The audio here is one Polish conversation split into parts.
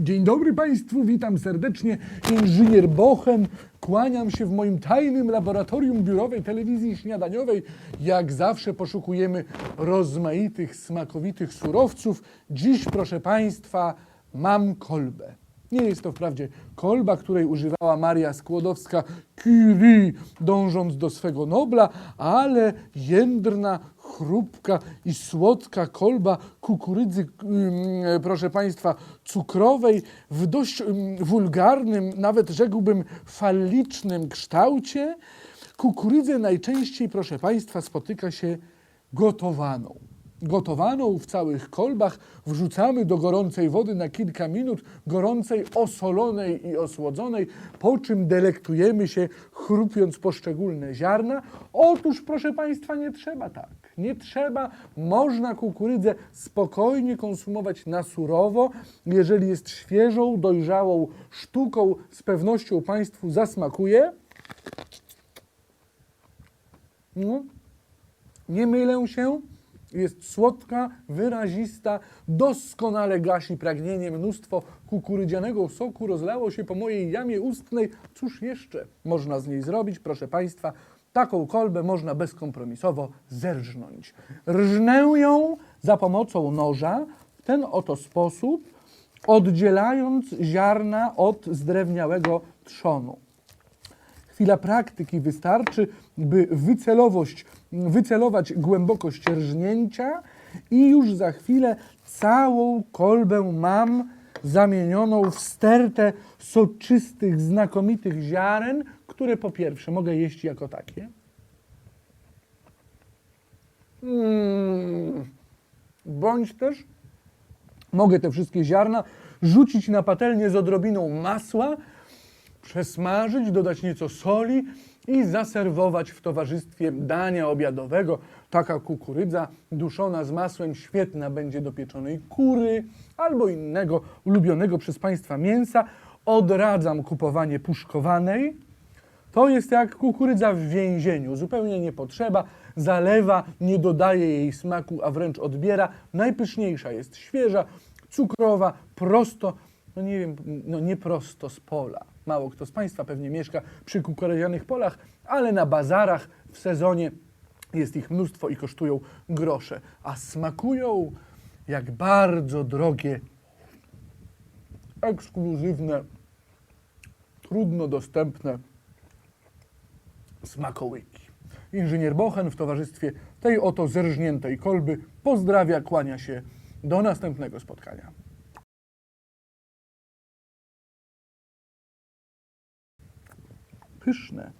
Dzień dobry Państwu, witam serdecznie. Inżynier Bochen. Kłaniam się w moim tajnym laboratorium biurowej telewizji śniadaniowej. Jak zawsze poszukujemy rozmaitych, smakowitych surowców. Dziś, proszę Państwa, mam kolbę. Nie jest to wprawdzie kolba, której używała Maria Skłodowska-Curie, dążąc do swego Nobla, ale jędrna, chrupka i słodka kolba kukurydzy, ym, proszę Państwa, cukrowej w dość ym, wulgarnym, nawet rzekłbym fallicznym kształcie. Kukurydzę najczęściej, proszę Państwa, spotyka się gotowaną. Gotowaną w całych kolbach wrzucamy do gorącej wody na kilka minut, gorącej, osolonej i osłodzonej, po czym delektujemy się, chrupiąc poszczególne ziarna. Otóż, proszę Państwa, nie trzeba tak. Nie trzeba. Można kukurydzę spokojnie konsumować na surowo. Jeżeli jest świeżą, dojrzałą sztuką, z pewnością Państwu zasmakuje. No. Nie mylę się. Jest słodka, wyrazista, doskonale gasi pragnienie. Mnóstwo kukurydzianego soku rozlało się po mojej jamie ustnej. Cóż jeszcze można z niej zrobić? Proszę Państwa, taką kolbę można bezkompromisowo zerżnąć. Rżnę ją za pomocą noża w ten oto sposób, oddzielając ziarna od zdrewniałego trzonu. Chwila praktyki wystarczy, by wycelowość, wycelować głębokość rżnięcia i już za chwilę całą kolbę mam zamienioną w stertę soczystych, znakomitych ziaren, które po pierwsze mogę jeść jako takie. Mm. Bądź też mogę te wszystkie ziarna rzucić na patelnię z odrobiną masła, przesmażyć, dodać nieco soli i zaserwować w towarzystwie dania obiadowego. Taka kukurydza duszona z masłem świetna będzie do pieczonej kury albo innego ulubionego przez Państwa mięsa. Odradzam kupowanie puszkowanej. To jest jak kukurydza w więzieniu. Zupełnie nie potrzeba, zalewa, nie dodaje jej smaku, a wręcz odbiera. Najpyszniejsza jest świeża, cukrowa, prosto, no nie wiem, no nie prosto z pola. Mało kto z Państwa pewnie mieszka przy kukurydzianych polach, ale na bazarach w sezonie jest ich mnóstwo i kosztują grosze, a smakują jak bardzo drogie, ekskluzywne, trudno dostępne smakołyki. Inżynier Bochen w towarzystwie tej oto zerżniętej kolby pozdrawia, kłania się. Do następnego spotkania. Pyszne.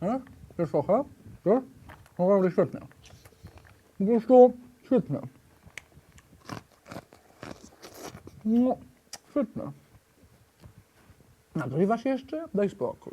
A? Jest trochę? Tak? Naprawdę świetne. Po prostu świetne. No, świetne. Nagrywasz jeszcze? Daj spokój.